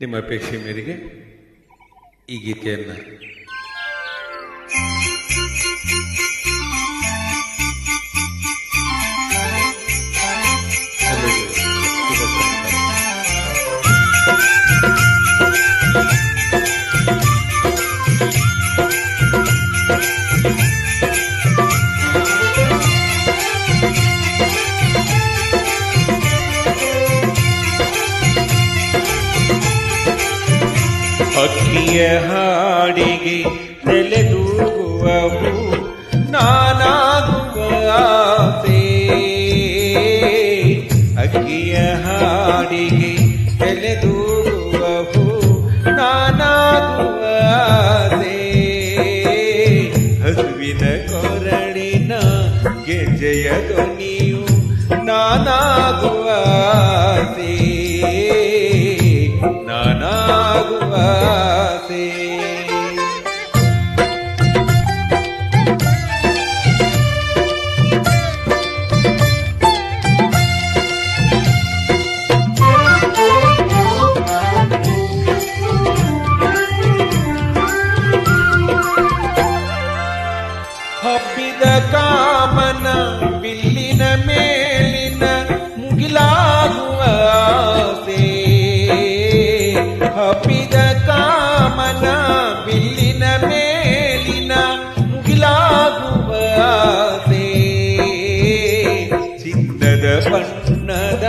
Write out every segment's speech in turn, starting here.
ನಿಮ್ಮ ಅಪೇಕ್ಷೆ ಮೇರೆಗೆ ಈ ಗೀತೆಯನ್ನು ಅಕ್ಕಿಯ ಹಾಡಿಗೆ ತಲೆದೂಗುವವು ನಾನಾಗುವ ಆಸೆ. ಅಕ್ಕಿಯ ಹಾಡಿಗೆ ತಲೆದೂಗುವವು ನಾನಾಗುವ ಆಸೆ. ಹಸುವಿನ ಕೊರಳಿನ ಗೆಜ್ಜೆಯ ಧ್ವನಿಯು ನಾನಾಗುವ ಆಸೆ. ಹಬ್ಬಿದ ಕಾಮನ ಬಿಲ್ಲಿನ ಮೇಲಿನ ಮುಗಿಲಾಗುವ ಆಸೆ ಹಬ್ಬಿದ ಕಾಮನ ಬಿಲ್ಲಿನ ಮೇಲಿನ ಮುಗಿಲಾಗುವ ಆಸೆ ಚಿನ್ನದ ಬಣ್ಣದ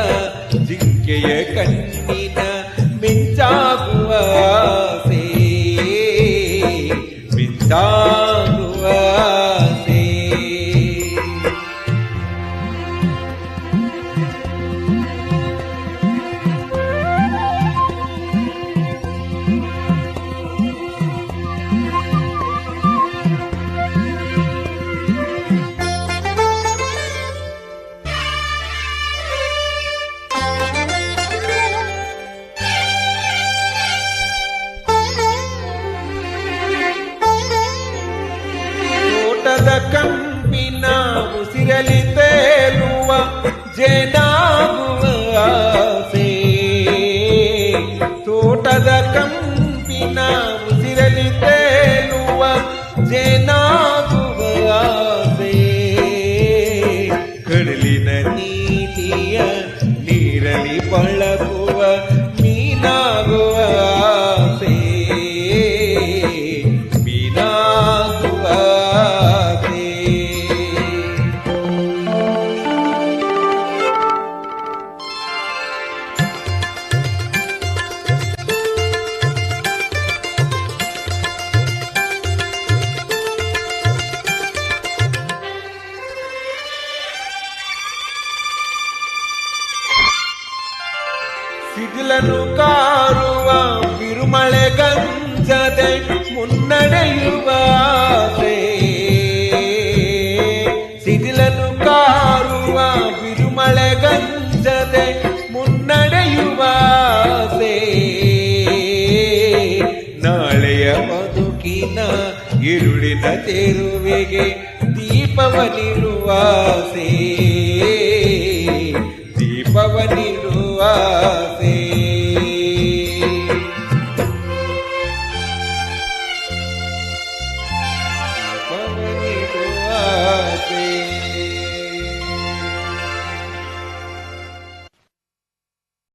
ಜಿಂಕೆಯ ಕಣ್ಣಿನ ಮಿಂಚಾಗುವ ಕಂಪಿನ ಉಸಿರಲಿ ತೇಲುವ ಜೇನಾಗುವ ಸಿಡಿಲನು ಕಾರುವ ಬಿರುಮಳೆ ಗಂಜದೆ ಮುನ್ನಡೆಯುವ ಆಸೆ. ಸಿಡಿಲನು ಕಾರುವ ಬಿರುಮಳೆ ಗಂಜದೆ ಮುನ್ನಡೆಯುವ ನಾಳೆಯ ಬದುಕಿನ ಇರುಳಿನ ತೇರುವೆಗೆ ದೀಪವನಿರುವ ಆಸೆ.